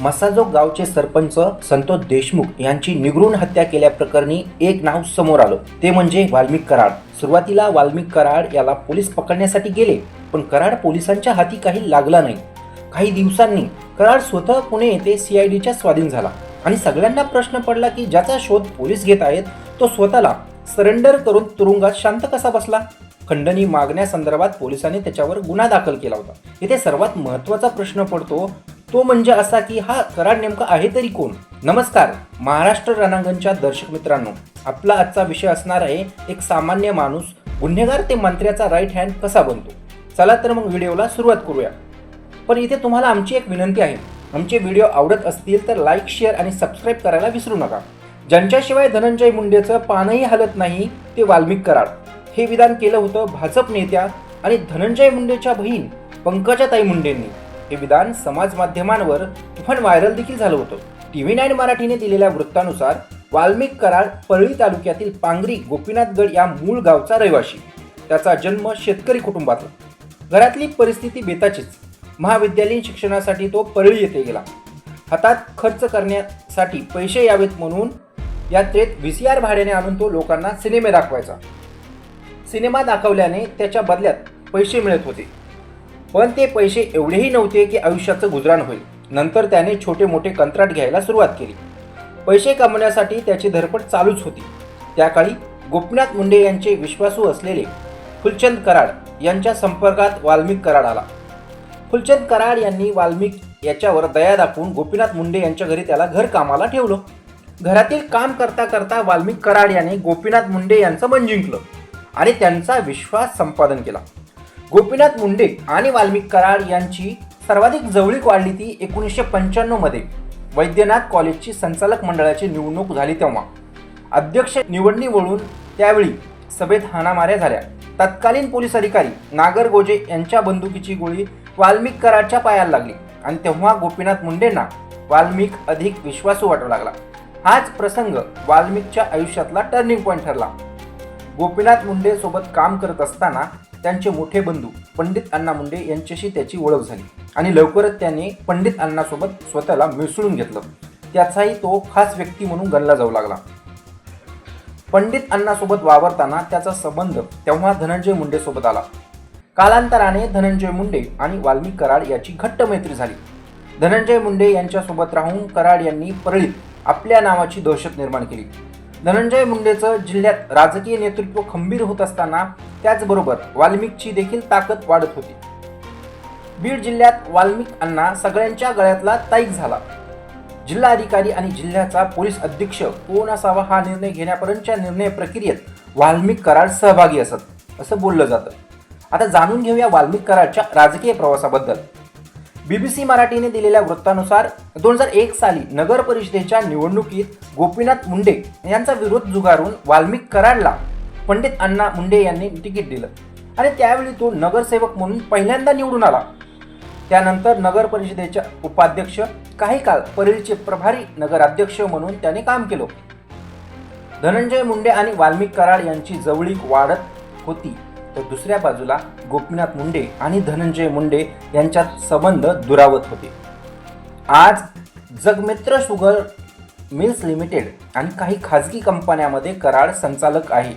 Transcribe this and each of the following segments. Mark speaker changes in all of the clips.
Speaker 1: मसाजोग गावचे सरपंच संतोष देशमुख यांची निगरून हत्या केल्याप्रकरणी एक नाव समोर आलं. ते म्हणजे वाल्मिक कराड. सुरुवातीला वाल्मिक कराड याला पोलीस पकडण्यासाठी गेले पण कराड पोलिसांच्या हाती काही लागला नाही. काही दिवसांनी कराड स्वतः पुणे येथे सीआयडीच्या स्वाधीन झाला आणि सगळ्यांना प्रश्न पडला की ज्याचा शोध पोलीस घेत आहेत तो स्वतःला सरेंडर करून तुरुंगात शांत कसा बसला? खंडणी मागण्यासंदर्भात पोलिसांनी त्याच्यावर गुन्हा दाखल केला होता. इथे सर्वात महत्त्वाचा प्रश्न पडतो तो म्हणजे असा की हा कराड नेमका आहे तरी कोण? नमस्कार महाराष्ट्र रणांगणच्या दर्शक मित्रांनो आपला आजचा विषय असणार आहे एक सामान्य माणूस गुन्हेगार ते मंत्र्याचा राईट हँड कसा बनतो? चला तर मग व्हिडिओला सुरुवात करूया. पण इथे तुम्हाला आमची एक विनंती आहे. आमचे व्हिडिओ आवडत असतील तर लाईक शेअर आणि सबस्क्राईब करायला विसरू नका. ज्यांच्याशिवाय धनंजय मुंडेचं पानही हलत नाही ते वाल्मिक कराड. हे विधान केलं होतं भाजप नेत्या आणि धनंजय मुंडेच्या बहीण पंकजाताई मुंडेंनी. हे विधान समाज माध्यमांवर तुफान व्हायरल देखील झालं होतं. टी व्ही नाईन मराठीने दिलेल्या वृत्तानुसार वाल्मिक कराड परळी तालुक्यातील पांगरी गोपीनाथगड या मूळ गावचा रहिवाशी. त्याचा जन्म शेतकरी कुटुंबात घरातली परिस्थिती बेताचीच. महाविद्यालयीन शिक्षणासाठी तो परळी येथे गेला. हातात खर्च करण्यासाठी पैसे यावेत म्हणून यात्रेत व्ही सी आर भाड्याने आणून तो लोकांना सिनेमे दाखवायचा. सिनेमा दाखवल्याने त्याच्या बदल्यात पैसे मिळत होते. पण ते पैसे एवढेही नव्हते की आयुष्याचं गुजराण होईल. नंतर त्याने छोटे मोठे कंत्राट घ्यायला सुरुवात केली. पैसे कमवण्यासाठी त्याची धडपड चालूच होती. त्या काळी गोपीनाथ मुंडे यांचे विश्वासू असलेले फुलचंद कराड यांच्या संपर्कात वाल्मिक कराड आला. फुलचंद कराड यांनी वाल्मिक याच्यावर दया दाखवून गोपीनाथ मुंडे यांच्या घरी त्याला घर कामाला ठेवलं. घरातील काम करता करता वाल्मिक कराड याने गोपीनाथ मुंडे यांचं मन जिंकलं आणि त्यांचा विश्वास संपादन केला. गोपीनाथ मुंडे आणि वाल्मिक कराड यांची सर्वाधिक जवळीक वाढली ती एकोणीसशे पंच्याण्णवमध्ये वैद्यनाथ कॉलेजची संचालक मंडळाची निवडणूक झाली तेव्हा. अध्यक्ष निवडणीवरून त्यावेळी सभेत हाणामाऱ्या झाल्या. तत्कालीन पोलीस अधिकारी नागर गोजे यांच्या बंदुकीची गोळी वाल्मिक कराडच्या पायाला लागली आणि तेव्हा गोपीनाथ मुंडेंना वाल्मिक अधिक विश्वासू वाटू लागला. हाच प्रसंग वाल्मिकच्या आयुष्यातला टर्निंग पॉईंट ठरला. गोपीनाथ मुंडे सोबत काम करत असताना त्यांचे मोठे बंधू पंडित अण्णा मुंडे यांच्याशी त्याची ओळख झाली. आणि लवकरच त्याने पंडित अण्णासोबत स्वतःला मिसळून घेतलं. त्याचाही तो खास व्यक्ती म्हणून गणला जाऊ लागला. पंडित अण्णासोबत वावरताना त्याचा संबंध तेव्हा धनंजय मुंडे सोबत आला. कालांतराने धनंजय मुंडे आणि वाल्मी कराड याची घट्ट मैत्री झाली. धनंजय मुंडे यांच्यासोबत राहून कराड यांनी परळीत आपल्या नावाची दहशत निर्माण केली. धनंजय मुंडेचं जिल्ह्यात राजकीय नेतृत्व खंबीर होत असताना त्याचबरोबर वाल्मिकची देखील ताकद वाढत होती. बीड जिल्ह्यात वाल्मिक अण्णा सगळ्यांच्या गळ्यातला ताईक झाला. जिल्हाधिकारी आणि जिल्ह्याचा पोलीस अधीक्षक कोण असावा हा निर्णय घेण्यापर्यंतच्या निर्णय प्रक्रियेत वाल्मिक करार सहभागी असत असं बोललं जातं. आता जाणून घेऊया वाल्मिक कराडच्या राजकीय प्रवासाबद्दल. बीबीसी मराठीने दिलेल्या वृत्तानुसार दोन हजार एक साली नगर परिषदेच्या निवडणुकीत गोपीनाथ मुंडे यांचा विरोध जुगारून वाल्मिक कराडला पंडित अण्णा मुंडे यांनी तिकीट दिलं. आणि त्यावेळी तो नगरसेवक म्हणून पहिल्यांदा निवडून आला. त्यानंतर नगर परिषदेच्या उपाध्यक्ष काही काळ परळीचे प्रभारी नगराध्यक्ष म्हणून त्याने काम केलं. धनंजय मुंडे आणि वाल्मिक कराड यांची जवळीक वाढत होती. तर दुसऱ्या बाजूला गोपीनाथ मुंडे आणि धनंजय मुंडे यांच्यात संबंध दुरावत होते. आज जगमित्र शुगर मिल्स लिमिटेड आणि काही खाजगी कंपन्यामध्ये कराड संचालक आहे.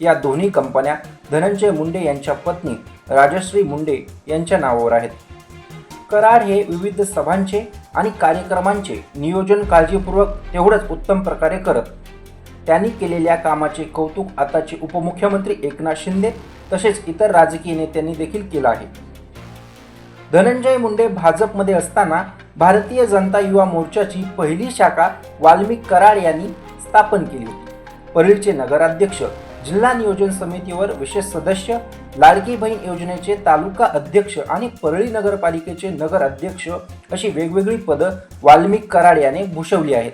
Speaker 1: या दोन्ही कंपन्या धनंजय मुंडे यांच्या पत्नी राजश्री मुंडे यांच्या नावावर आहेत. कराड हे विविध सभांचे आणि कार्यक्रमांचे नियोजन काळजीपूर्वक तेवढंच उत्तम प्रकारे करत त्यांनी केलेल्या कामाचे कौतुक आताचे उपमुख्यमंत्री एकनाथ शिंदे तसेच इतर राजकीय नेत्यांनी देखील केलं आहे. धनंजय मुंडे भाजपमध्ये असताना भारतीय जनता युवा मोर्चाची पहिली शाखा वाल्मिक कराड यांनी स्थापन केली होती. परळीचे नगराध्यक्ष जिल्हा नियोजन समितीवर विशेष सदस्य लाडकी बहीण योजनेचे तालुका अध्यक्ष आणि परळी नगरपालिकेचे नगर अध्यक्ष अशी वेगवेगळी पदं वाल्मिक कराड याने भूषवली आहेत.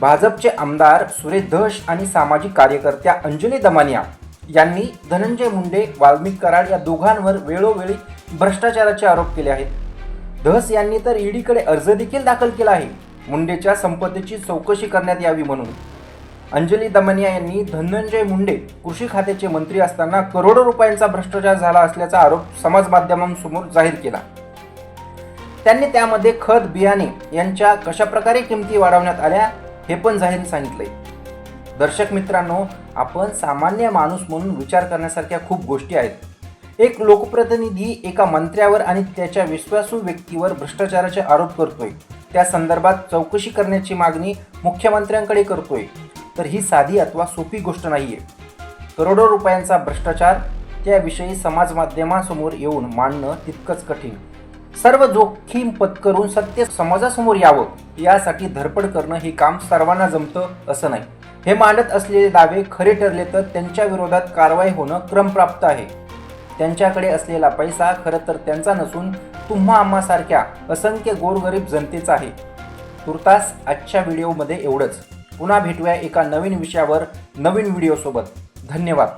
Speaker 1: भाजपचे आमदार सुरेश धस आणि सामाजिक कार्यकर्त्या अंजली दमानिया यांनी धनंजय मुंडे वाल्मिक कराड या दोघांवर वेळोवेळी भ्रष्टाचाराचे आरोप केले आहेत. धस यांनी तर ईडीकडे अर्ज देखील दाखल केला आहे. मुंडेच्या संपत्तीची चौकशी करण्यात यावी म्हणून. अंजली दमनिया यांनी धनंजय मुंडे कृषी खात्याचे मंत्री असताना करोडो रुपयांचा भ्रष्टाचार झाला असल्याचा आरोप समाज माध्यमांसमोर जाहीर केला. त्यांनी त्यामध्ये खत बियाणे यांच्या कशाप्रकारे किमती वाढवण्यात आल्या? हे पण जाहीर सांगितलंय. दर्शक मित्रांनो आपण सामान्य माणूस म्हणून विचार करण्यासारख्या खूप गोष्टी आहेत. एक लोकप्रतिनिधी एका मंत्र्यावर आणि त्याच्या विश्वासू व्यक्तीवर भ्रष्टाचाराचे आरोप करतोय. त्या संदर्भात चौकशी करण्याची मागणी मुख्यमंत्र्यांकडे करतोय. तर ही साधी अथवा सोपी गोष्ट नाहीये. करोडो रुपयांचा भ्रष्टाचार त्याविषयी समाज माध्यमासमोर येऊन मांडणं तितकंच कठीण. सर्व जोखीम पत्करून सत्य समाजासमोर यावं. यासाठी धडपड करणं हे काम सर्वांना जमतं असं नाही. हे मांडत असलेले दावे खरे ठरले तर त्यांच्या विरोधात कारवाई होणं क्रमप्राप्त आहे. त्यांच्याकडे असलेला पैसा खरं तर त्यांचा नसून तुम्हा आम्हासारख्या असंख्य गोरगरीब जनतेचा आहे. तुर्तास आजच्या व्हिडिओमध्ये एवढंच. पुन्हा भेटूया एका नवीन विषयावर नवीन व्हिडिओसोबत. धन्यवाद.